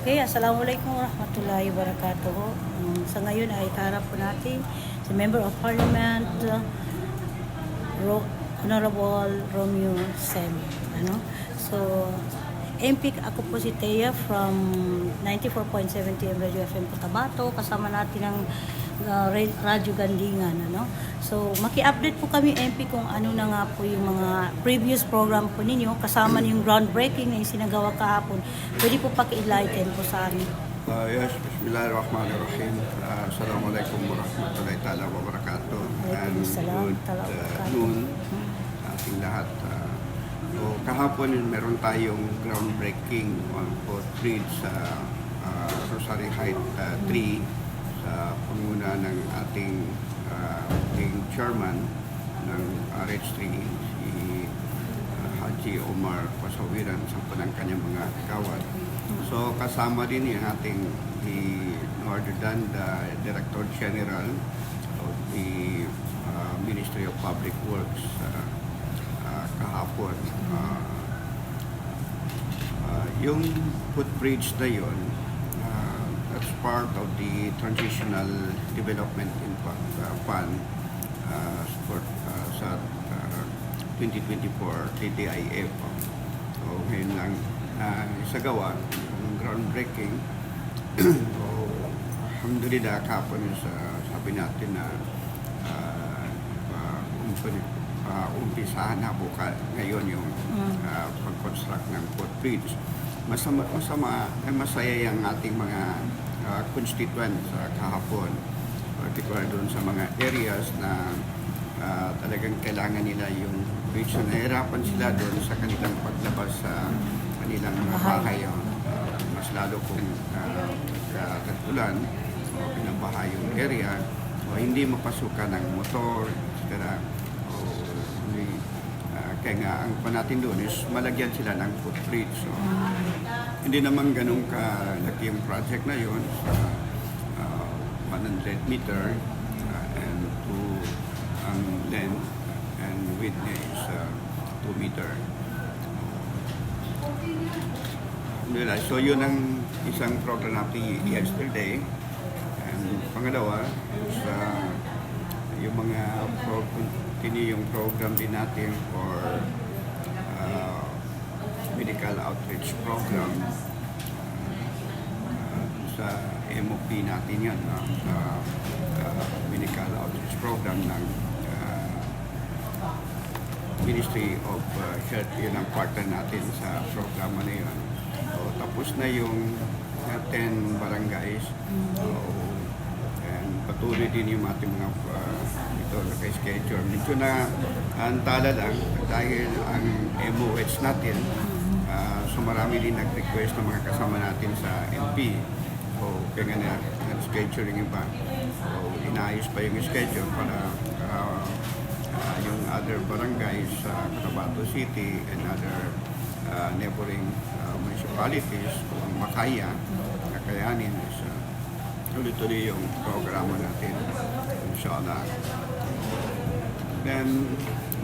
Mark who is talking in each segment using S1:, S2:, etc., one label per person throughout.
S1: Okay, Assalamualaikum warahmatullahi wabarakatuh. Um, sa ngayon ay kaharap po natin si Member of Parliament uh, Ro- Honorable Romeo Sem. Ano? So, MP ako po si Thea from 94.7 TM Radio FM Cotabato. Kasama natin ang uh, Ra- Radyo Gandingan. Ano? So, maki-update po kami MP kung ano na nga po yung mga previous program po ninyo. Kasama yung groundbreaking na yung sinagawa kahapon. Pwede po paki-enlighten po sa amin.
S2: Uh, yes, Bismillahirrahmanirrahim. Uh, Assalamualaikum warahmatullahi ta'ala wabarakatuh. And
S1: Waalaikumsalam
S2: good uh, noon sa ating lahat. Uh, so, kahapon meron tayong groundbreaking on Fort Bridge sa uh, Rosary Height uh, 3 sa panguna ng ating uh, chairman ng RH3 si uh, Haji Omar Pasawiran sa ng kanyang mga kawat. So kasama din yung ating the Northern the Director General of the uh, Ministry of Public Works uh, uh, kahapon. Uh, uh, yung footbridge na uh, that's part of the Transitional Development Impact uh, Fund uh, for, uh, sa uh, 2024 TDIF. So, ngayon lang na isagawa yung groundbreaking. so, alhamdulillah, kapon sa sabi natin na uh, uh, umpi- uh, umpisahan na buka ngayon yung uh, pag-construct ng footbridge. Masama, masama, ay masaya yung ating mga uh, constituents sa kahapon. Particular doon sa mga areas na uh, talagang kailangan nila yung bridge na nahirapan sila doon sa kanilang paglabas sa kanilang mga bahay. Uh, mas lalo kung uh, katatulan o binabaha yung area o hindi mapasukan ng motor, etc. O, uh, kaya nga ang pa natin doon is malagyan sila ng footbridge. So, hindi naman ganun kalaki yung project na yun sa uh, 100 meter uh, and 2 ang length and width niya is uh, 2 meter. Alhamdulillah. So yun ang isang program natin yesterday. And pangalawa, sa yung mga pro, continue yung program din natin for uh, medical outreach program uh, sa MOP natin yan, uh, uh, uh, medical outreach program ng uh, Ministry of uh, Health, yun ang partner natin sa programa na yun. So, tapos na yung uh, 10 barangays. So, and patuloy din yung ating mga uh, ito naka-schedule. Medyo na antala lang dahil ang MOH natin, uh, so marami din nag-request ng mga kasama natin sa MP. So, kaya nga na, scheduling iba. So, inaayos pa yung schedule para uh, uh, yung other barangays sa Cotabato City and other uh, neighboring uh, municipalities kung makaya, kakayanin is uh, tuloy-tuloy yung programa natin. Inshallah. Then,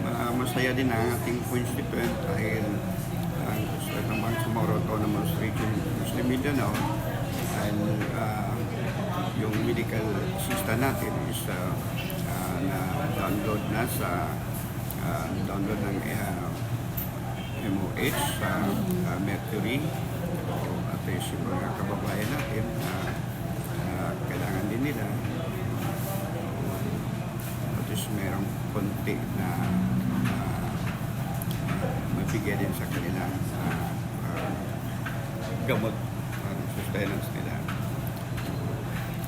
S2: uh, masaya din ang ating constituent dahil to ng mga region Muslim Mindanao and uh, yung medical system natin is uh, uh, na download na sa uh, download ng uh, MOH sa uh, Mercury. So, at least yung mga kababayan natin na uh, kailangan din nila. At least merong konti na uh, mabigay din sa kanila. uh, uh, gamot uh, sustenance nila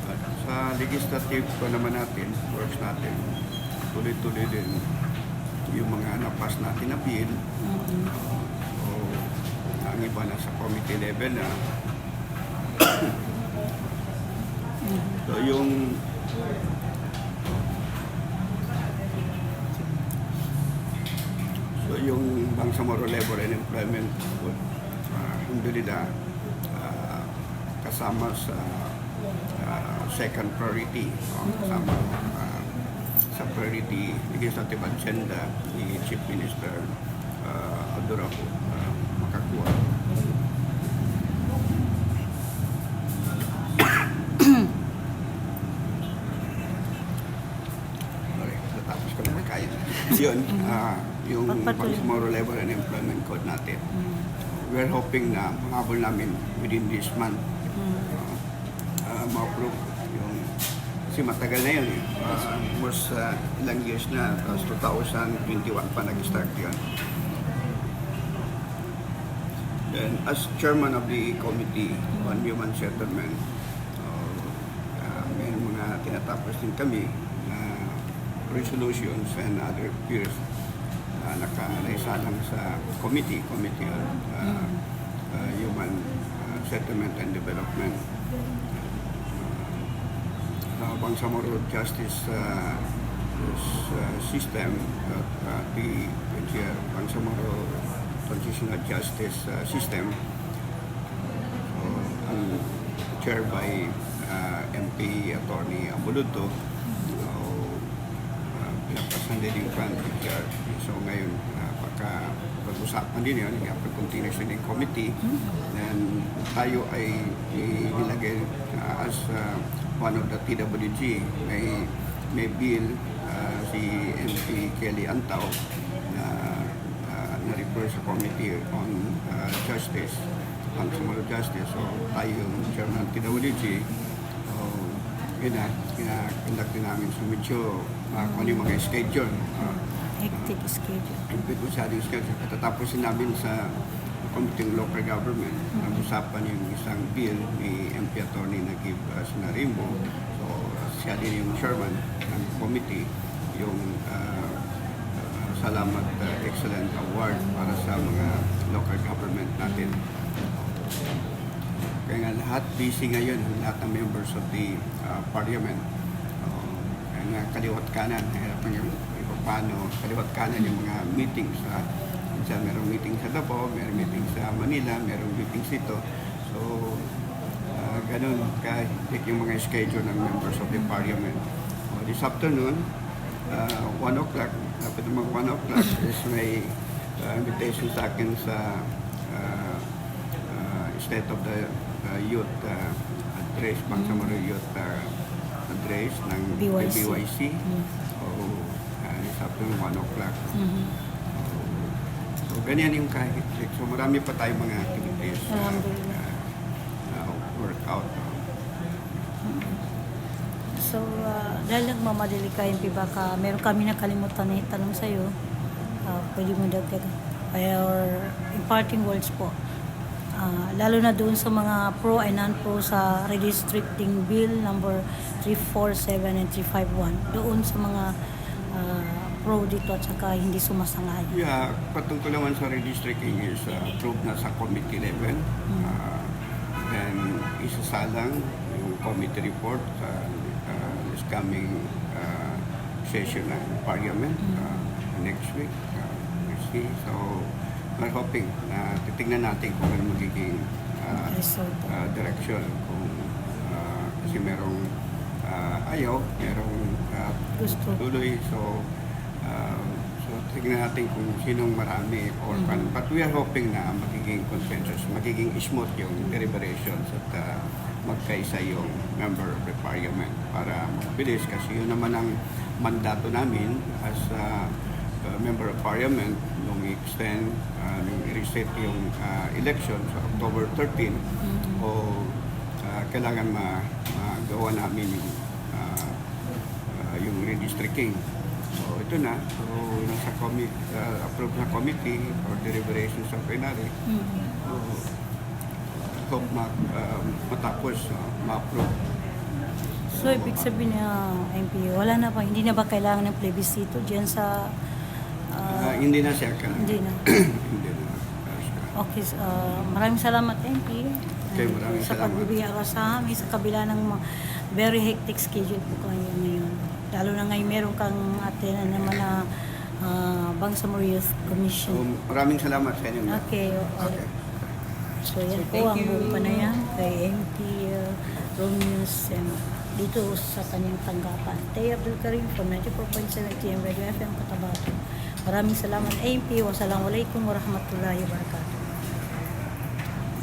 S2: at sa legislative ko naman natin, works natin, tuloy-tuloy din yung mga napas natin na bill. O ang iba na sa committee level na. so yung So yung Bangsamoro Labor and Employment alhamdulillah uh, kasama sa uh, second priority no? kasama uh, sa priority legislative agenda ni Chief Minister ah, uh, Adurapo uh, makakuha tapos ko naman kaya. Yun, uh, yung pag-small level and employment code natin.
S1: Mm.
S2: We're hoping na mahabol namin within this month
S1: Mm.
S2: uh, ma-approve yung kasi matagal na yun eh. Uh, almost uh, ilang years na, tapos 2021 pa nag-start yun. Then, as chairman of the Committee on Human Settlement, uh, uh, may mga tinatapos din kami na resolutions and other peers na nakalaisalang sa committee, Committee on uh, uh, Human uh, Settlement and Development. Uh, Bangsamoro Justice uh, s- uh, System, uh, uh, the which, uh, Bangsamoro Transitional Justice uh, System, so, ang by uh, MP Attorney Abuluto, so, pinapasan din yung. So ngayon, pagka pag-usapan din yun, kaya pag-continuous din yung committee, then tayo ay nilagay uh, as uh, one of the TWG. May, may bill uh, si MP Kelly Antaw na uh, na-refer sa Committee on uh, Justice, on Sumunod Justice. So tayo yung chairman ng TWG. Yun na, kinakonduct din namin. So medyo uh, kung ano yung mga schedule. Uh,
S1: Hectic schedule.
S2: Impit mo sa ating schedule. Katatapusin namin sa Committee on Local Government. Nag-usapan yung isang bill ni MP Attorney Nagib uh, Sinarimbo. So, siya din yung chairman ng committee. Yung uh, uh, Salamat uh, Excellent Award para sa mga local government natin. Kaya nga lahat busy ngayon, lahat ng members of the uh, parliament. Uh, kaya nga kaliwat kanan, hirapan yung paano kaliwat kanan yung mga meetings. Uh, minsan merong meeting sa Davao, merong meeting sa Manila, merong meetings dito. So, uh, ganun ka yung mga schedule ng members of the parliament. Uh, this afternoon, uh, 1 o'clock, dapat mag 1 o'clock is may uh, invitation sa akin sa State of the uh, Youth uh, Address, Bangsamoro Youth uh, Address ng
S1: BYC.
S2: BYC.
S1: Mm.
S2: So, uh, this afternoon, 1 o'clock.
S1: Mhm.
S2: So, ganyan yung kahit. So, marami pa tayong mga activities. uh, uh, uh, workout.
S1: So, uh, dahil nagmamadali ka, MP, baka meron kami nakalimutan na itanong sa'yo. Uh, pwede mo dagdag. Or imparting words po. Ah, lalo na doon sa mga pro and non-pro sa redistricting bill number 347 and 351. Doon sa mga ah, pro dito at saka hindi sumasangay.
S2: Yeah, patungkol naman sa redistricting is uh, approved na sa committee level. Uh, then, isasalang yung committee report sa uh, this coming uh, session ng parliament uh, next week. Uh, we'll see. So, we're hoping na titingnan natin kung ano magiging uh, uh, direction. Kung, uh, kasi merong uh, ayaw, merong uh,
S1: Gusto.
S2: tuloy. So, uh, so tignan natin kung sinong marami or mm But we are hoping na magiging consensus, magiging smooth yung deliberations at uh, magkaisa yung member of the parliament para mabilis kasi yun naman ang mandato namin as uh, uh, member of parliament nung i-extend, uh, nung i-reset yung uh, election sa October 13 o uh, kailangan ma magawa namin yung uh, uh, yung redistricting. So ito na. So nasa commit, uh, approved na committee for deliberations sa plenary.
S1: Mhm.
S2: So, hope ma, uh, matapos uh, ma-approve.
S1: So, ibig sabihin na MP, wala na pa, hindi na ba kailangan ng plebiscito dyan sa...
S2: Uh,
S1: ah,
S2: hindi na siya ka.
S1: hindi na.
S2: hindi na. Uh,
S1: Okay, so, ah, maraming salamat MP.
S2: Okay, maraming
S1: sa
S2: salamat.
S1: pagbibigay ako sa amin sa kabila ng mga very hectic schedule po kayo ngayon. Lalo na ngayon meron kang atin naman na uh, Bangsamoro Youth
S2: so,
S1: Commission.
S2: maraming salamat sa inyo.
S1: Okay,
S2: Okay.
S1: So yan
S3: So,
S1: po ang buong panayan kay MP uh, Romeo Sem dito sa kanyang tanggapan. Tay Abdul Karim from 94.7 TM Radio FM Cotabato. Maraming salamat MP. Wassalamualaikum warahmatullahi wabarakatuh.